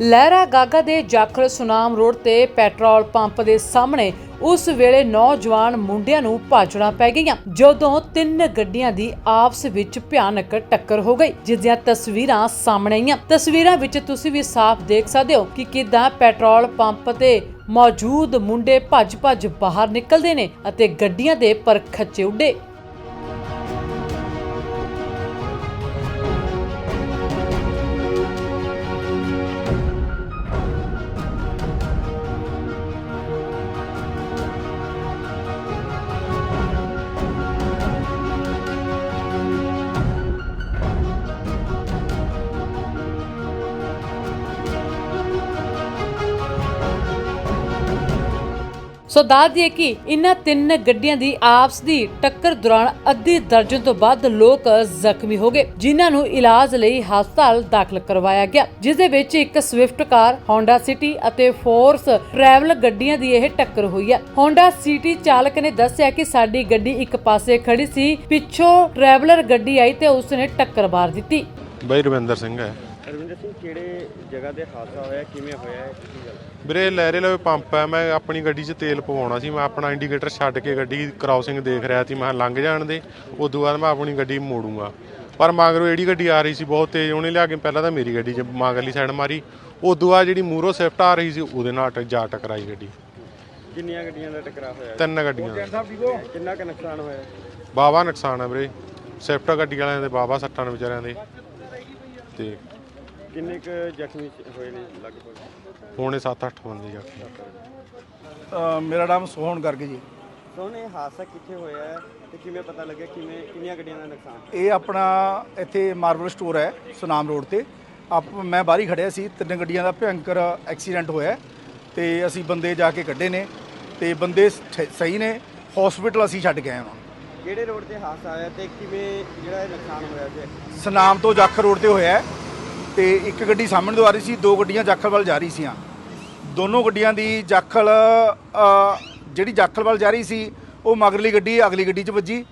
ਲਹਿਰਾ ਗਾਗਾ ਦੇ ਜਾਖੜ ਸੁਨਾਮ ਰੋਡ ਤੇ petrol pump ਦੇ ਸਾਹਮਣੇ ਉਸ ਵੇਲੇ ਨੌਜਵਾਨ ਮੁੰਡਿਆਂ ਨੂੰ ਭਾਜੜਾਂ ਪੈ ਗਈਆਂ, ਜਦੋਂ ਤਿੰਨ ਗੱਡੀਆਂ ਦੀ ਆਪਸ ਵਿੱਚ ਭਿਆਨਕ ਟੱਕਰ ਹੋ ਗਈ ਜਿਸ ਦੀਆਂ ਤਸਵੀਰਾਂ ਸਾਹਮਣੇ ਆਈਆਂ। ਤਸਵੀਰਾਂ ਵਿੱਚ ਤੁਸੀਂ ਵੀ ਸਾਫ਼ ਦੇਖ ਸਕਦੇ ਹੋ ਕਿ ਕਿਦਾਂ ਪੈਟਰੋਲ ਪੰਪ ਤੇ ਮੌਜੂਦ ਮੁੰਡੇ ਭੱਜ-ਭੱਜ ਬਾਹਰ ਨਿਕਲਦੇ ਨੇ ਅਤੇ ਗੱਡੀਆਂ ਦੇ ਪਰ ਖੱਚੇ ਉੱਡੇ। ਸੋ ਦੱਸ ਦਈਏ ਕਿ ਇਨ੍ਹਾਂ ਤਿੰਨ ਗੱਡੀਆਂ ਦੀ ਆਪਸ ਦੀ ਟੱਕਰ ਦੌਰਾਨ ਅੱਧੀ ਦਰਜਨ ਤੋਂ ਵੱਧ ਲੋਕ ਜ਼ਖਮੀ ਹੋ ਗਏ, ਜਿਨ੍ਹਾਂ ਨੂੰ ਇਲਾਜ ਲਈ ਹਸਪਤਾਲ ਦਾਖਲ ਕਰਵਾਇਆ ਗਿਆ, ਜਿਸ ਦੇ ਵਿੱਚ ਇੱਕ ਸਵਿਫਟ ਕਾਰ, Honda City ਅਤੇ ਫੋਰਸ ਟਰੈਵਲ ਗੱਡੀਆਂ ਦੀ ਇਹ ਟੱਕਰ ਹੋਈ ਹੈ। Honda City ਚਾਲਕ ਨੇ ਦੱਸਿਆ ਕਿ ਸਾਡੀ ਗੱਡੀ ਇੱਕ ਪਾਸੇ ਖੜੀ ਸੀ, ਪਿੱਛੋਂ ਟਰੈਵਲਰ ਗੱਡੀ ਆਈ ਤੇ ਉਸਨੇ ਟੱਕਰ ਮਾਰ ਦਿੱਤੀ। ਬਾਈ ਰਵਿੰਦਰ ਸਿੰਘ ਹੈ। ਰਵਿੰਦਰ ਸਿੰਘ ਕਿਹੜੇ ਜਗ੍ਹਾ ਤੇ ਹਾਦਸਾ ਹੋਇਆ? ਕਿਵੇਂ ਹੋਇਆ ਹੈ ਕੀ ਗੱਲ? ਵੀਰੇ ਲਹਿਰੇ ਲਵੇ ਪੰਪ ਹੈ ਮੈਂ ਆਪਣੀ ਗੱਡੀ 'ਚ ਤੇਲ ਪਵਾਉਣਾ ਸੀ। ਮੈਂ ਆਪਣਾ ਇੰਡੀਕੇਟਰ ਛੱਡ ਕੇ ਗੱਡੀ ਕ੍ਰਾਸਿੰਗ ਦੇਖ ਰਿਹਾ ਸੀ। ਮੈਂ ਲੰਘ ਜਾਣ ਦੇ। ਉਦੋਂ ਬਾਅਦ ਮੈਂ ਆਪਣੀ ਗੱਡੀ ਮੋੜੂੰਗਾ। ਪਰ ਮਗਰੋਂ ਜਿਹੜੀ ਗੱਡੀ ਆ ਰਹੀ ਸੀ ਬਹੁਤ ਤੇਜ਼। ਉਹਨੇ ਲਿਆ ਕੇ ਪਹਿਲਾਂ ਤਾਂ ਮੇਰੀ ਗੱਡੀ 'ਚ ਮਗਰਲੀ ਸਾਈਡ ਮਾਰੀ। ਉਦੋਂ ਬਾਅਦ ਜਿਹੜੀ ਮੂਰੋ ਸਵਿਫਟ ਆ ਰਹੀ ਸੀ ਉਹਦੇ ਨਾਲ ਜਾ ਟਕਰਾਈ ਗੱਡੀ। ਕਿੰਨੀਆਂ ਗੱਡੀਆਂ ਦਾ ਟਕਰਾਅ ਹੋਇਆ? ਤਿੰਨ ਗੱਡੀਆਂ ਕਿੰਨਾ ਕੁ ਨੁਕਸਾਨ ਹੋਇਆ? ਬਾਵਾ ਨੁਕਸਾਨ ਹੈ ਵੀਰੇ। ਸਵਿਫਟ ਗੱਡੀ ਵਾਲਿਆਂ ਦੇ ਬਾਵਾ ਸੱਟਾਂ ਨੇ ਵਿਚਾਰਿਆਂ ਦੇ। ਤੇ ਕਿੰਨੇ ਕੁ ਜ਼ਖਮੀ ਹੋਏ ਨੇ ਲਗਭਗ? ਹੋਣੇ 7-8 ਬੰਦੇ ਜ਼ਖਮੀ। ਅ, ਮੇਰਾ ਨਾਮ ਸੋਹਣ ਗਰਗ ਜੀ। ਸੋਨੇ ਹਾਦਸਾ ਕਿੱਥੇ ਹੋਇਆ ਹੈ ਤੇ ਕਿਵੇਂ ਪਤਾ ਲੱਗਿਆ? ਕਿਵੇਂ ਕਿੰਨੀਆਂ ਗੱਡੀਆਂ ਦਾ ਨੁਕਸਾਨ? ਇਹ ਆਪਣਾ ਇੱਥੇ ਮਾਰਬਲ ਸਟੋਰ ਹੈ ਸੁਨਾਮ ਰੋਡ ਤੇ। ਆਪ ਮੈਂ ਬਾਹਰ ਹੀ ਖੜਿਆ ਸੀ ਤਿੰਨ ਗੱਡੀਆਂ ਦਾ ਭਿਅੰਕਰ ਐਕਸੀਡੈਂਟ ਹੋਇਆ ਹੈ ਤੇ ਅਸੀਂ ਬੰਦੇ ਜਾ ਕੇ ਕੱਢੇ ਨੇ ਤੇ ਬੰਦੇ ਸ- ਸਹੀ ਨੇ ਹਸਪੀਟਲ ਅਸੀਂ ਛੱਡ ਕੇ ਆਏ ਉਹਨਾਂ ਨੂੰ ਕਿਹੜੇ ਰੋਡ ਤੇ ਹਾਦਸਾ ਹੋਇਆ ਤੇ ਕਿਵੇਂ ਜਿਹੜਾ ਇਹ ਨੁਕਸਾਨ ਹੋਇਆ ਤੇ? ਸੁਨਾਮ ਤੋਂ ਜਾਖਲ ਰੋਡ ਤੇ ਹੋਇਆ ਹੈ। ਤੇ ਇੱਕ ਗੱਡੀ ਸਾਹਮਣੇ ਤੋਂ ਆ ਰਹੀ ਸੀ ਦੋ ਗੱਡੀਆਂ ਜਾਖਲ ਵੱਲ ਜਾ ਰਹੀ ਸੀਆਂ। ਦੋਨੋਂ ਗੱਡੀਆਂ ਦੀ ਜਾਖਲ ਅ, ਜਿਹੜੀ ਜਾਖਲ ਵੱਲ ਜਾ ਰਹੀ ਸੀ ਉਹ ਮਗਰਲੀ ਗੱਡੀ ਅਗਲੀ ਗੱਡੀ 'ਚ ਵੱਜੀ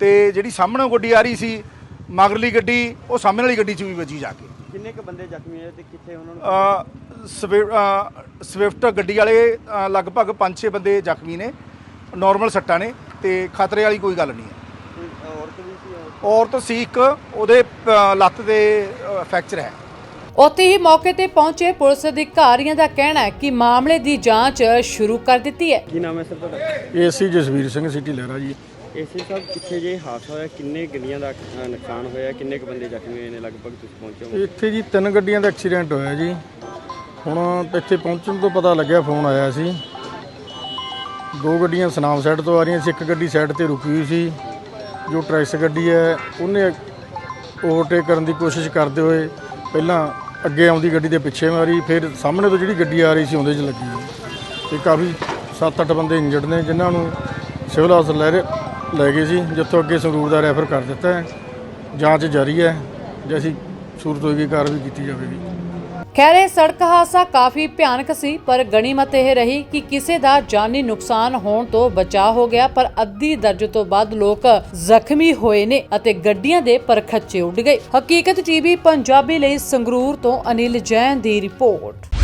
ਤੇ ਜਿਹੜੀ ਸਾਹਮਣੇ ਗੱਡੀ ਆ ਰਹੀ ਸੀ ਮਗਰਲੀ ਗੱਡੀ ਉਹ ਸਾਹਮਣੇ ਵਾਲੀ ਗੱਡੀ 'ਚ ਵੀ ਵੱਜੀ ਜਾ ਕੇ। ਕਿੰਨੇ ਕੁ ਬੰਦੇ ਜ਼ਖਮੀ ਹੋਏ ਤੇ ਕਿੱਥੇ ਉਹਨਾਂ ਨੂੰ ਅ, ਸਵਿ- ਅ, ਸਵਿਫਟ ਗੱਡੀ ਵਾਲੇ ਅ, ਲਗਭਗ 5-6 ਬੰਦੇ ਜ਼ਖਮੀ ਨੇ ਨਾਰਮਲ ਸੱਟਾਂ ਨੇ ਤੇ ਖਤਰੇ ਵਾਲੀ ਕੋਈ ਗੱਲ ਨਹੀਂ ਹੈ। ਕੋਈ ਔਰਤ ਵੀ ਸੀ ਔਰ ਔਰਤ ਸੀ ਇੱਕ ਉਹਦੇ ਅ, ਲੱਤ ਦੇ ਫ੍ਰੈਕਚਰ ਹੈ। ਉੱਥੇ ਹੀ ਮੌਕੇ ਤੇ ਪਹੁੰਚੇ ਪੁਲਿਸ ਅਧਿਕਾਰੀਆਂ ਦਾ ਕਹਿਣਾ ਹੈ ਕਿ ਮਾਮਲੇ ਦੀ ਜਾਂਚ ਸ਼ੁਰੂ ਕਰ ਦਿੱਤੀ ਹੈ। ਕੀ ਨਾਮ ਹੈ ਸਰ ਤੁਹਾਡਾ? AC Jasvir Singh city Lehra ji. AC ਸਾਹਿਬ ਕਿੱਥੇ ਜੇ ਹਾਦਸਾ ਹੋਇਆ ਕਿੰਨੇ ਗੱਡੀਆਂ ਦਾ ਅ, ਨੁਕਸਾਨ ਹੋਇਆ ਕਿੰਨੇ ਕੁ ਬੰਦੇ ਜ਼ਖਮੀ ਹੋਏ ਨੇ ਲਗਭਗ ਤੁਸੀਂ ਪਹੁੰਚੇ ਹੋ ਇੱਥੇ ਜੀ ਤਿੰਨ ਗੱਡੀਆਂ ਦਾ ਐਕਸੀਡੈਂਟ ਹੋਇਆ ਜੀ। ਹੁਣ ਇੱਥੇ ਪਹੁੰਚਣ ਤੋਂ ਪਤਾ ਲੱਗਿਆ ਫੋਨ ਆਇਆ ਸੀ। ਦੋ ਗੱਡੀਆਂ ਸਨਾਮ ਸਾਈਡ ਤੋਂ ਆ ਰਹੀਆਂ ਸੀ ਇੱਕ ਗੱਡੀ ਸਾਈਡ ਤੇ ਰੁਕੀ ਹੋਈ ਸੀ। ਜੋ ਟਰੈਕਸ ਗੱਡੀ ਹੈ ਉਹਨੇ ਓਵਰਟੇਕ ਕਰਨ ਦੀ ਕੋਸ਼ਿਸ਼ ਕਰਦੇ ਹੋਏ ਪਹਿਲਾਂ ਅੱਗੇ ਆਉਂਦੀ ਗੱਡੀ ਦੇ ਪਿੱਛੇ ਮਾਰੀ, ਫਿਰ ਸਾਹਮਣੇ ਤੋਂ ਜਿਹੜੀ ਗੱਡੀ ਆ ਰਹੀ ਸੀ ਉਹਦੇ 'ਚ ਲੱਗੀ। ਤੇ ਕਾਫੀ 7-8 ਬੰਦੇ ਇੰਜਰਡ ਨੇ, ਜਿਨ੍ਹਾਂ ਨੂੰ ਸਿਵਲ ਹਸਪਤਾਲ ਲੈ ਗਏ ਸੀ, ਜਿੱਥੋਂ ਅੱਗੇ ਸੰਗਰੂਰ ਦਾ ਰੈਫਰ ਕਰ ਦਿੱਤਾ ਹੈ। ਜਾਂਚ ਜਾਰੀ ਹੈ, ਜੇ ਅਸੀਂ ਸੂਰਤ ਹੋਏਗੀ ਕਾਰਵਾਈ ਕੀਤੀ ਜਾਵੇਗੀ। ਖੈਰ ਇਹ ਸੜਕ ਹਾਦਸਾ ਕਾਫੀ ਭਿਆਨਕ ਸੀ, ਪਰ ਗਣੀਮਤ ਇਹ ਰਹੀ ਕਿ ਕਿਸੇ ਦਾ ਜਾਨੀ ਨੁਕਸਾਨ ਹੋਣ ਤੋਂ ਬਚਾਅ ਹੋ ਗਿਆ, ਪਰ ਅੱਧੀ ਦਰਜ ਤੋਂ ਵੱਧ ਲੋਕ ਜ਼ਖਮੀ ਹੋਏ ਨੇ ਅਤੇ ਗੱਡੀਆਂ ਦੇ ਪਰਖੱਚੇ ਉੱਡ ਗਏ। ਹਕੀਕਤ ਟੀਵੀ ਪੰਜਾਬੀ ਲਈ ਸੰਗਰੂਰ ਤੋਂ ਅਨਿਲ ਜੈਨ ਦੀ ਰਿਪੋਰਟ।